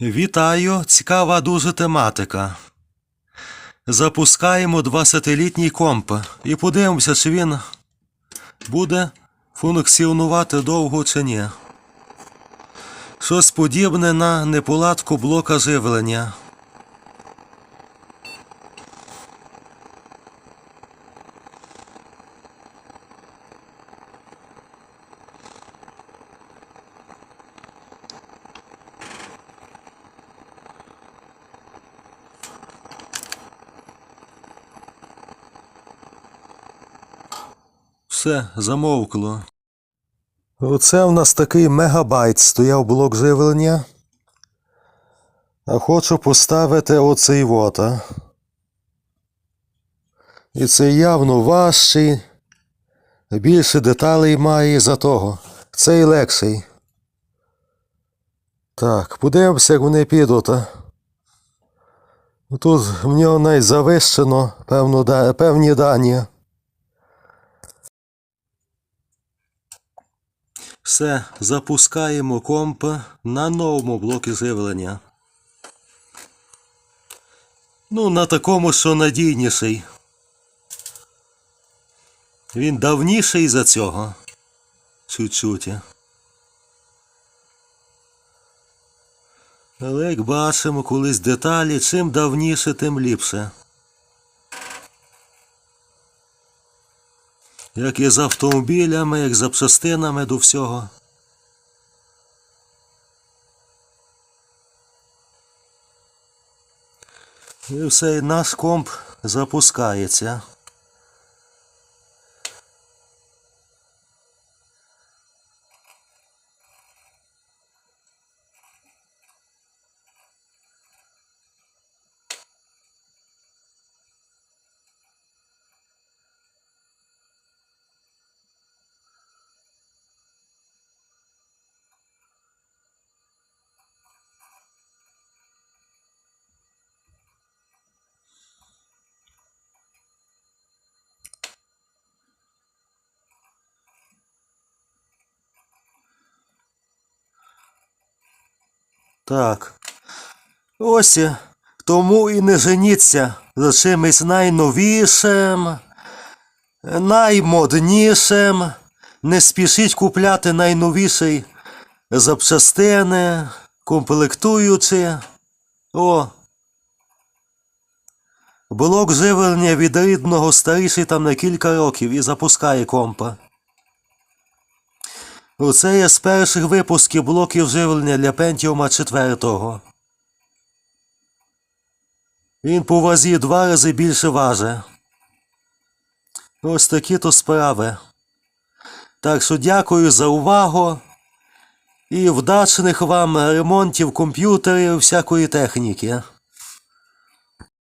Вітаю, цікава дуже тематика. Запускаємо 20-літній комп і подивимося, чи він буде функціонувати довго чи ні. Щось подібне на неполадку блока живлення. Все, замовкло. Оце в нас такий мегабайт стояв блок живлення. А хочу поставити оцей вот, а. І це явно важчий. Більше деталей має за того. Цей легший. Так, подивимося, як вони підуть. Тут в нього навіть завищено певно, певні дані. Все, запускаємо комп на новому блокі живлення. Ну, на такому, що надійніший. Він давніший за цього. Чуть-чуть. Але як бачимо, колись деталі, чим давніше, тим ліпше. Як і з автомобілями, як з запчастинами до всього. І все, і наш комп запускається. Так. Ось тому і не женіться за чимось найновішим, наймоднішим. Не спішіть купляти найновіший запчастини, комплектуючи. О. Блок живлення від рідного старіший там на кілька років і запускає компа. Оце є з перших випусків блоків живлення для Pentium 4. Він по вазі два рази більше важить. Ось такі то справи. Так що дякую за увагу і вдачних вам ремонтів комп'ютерів всякої техніки.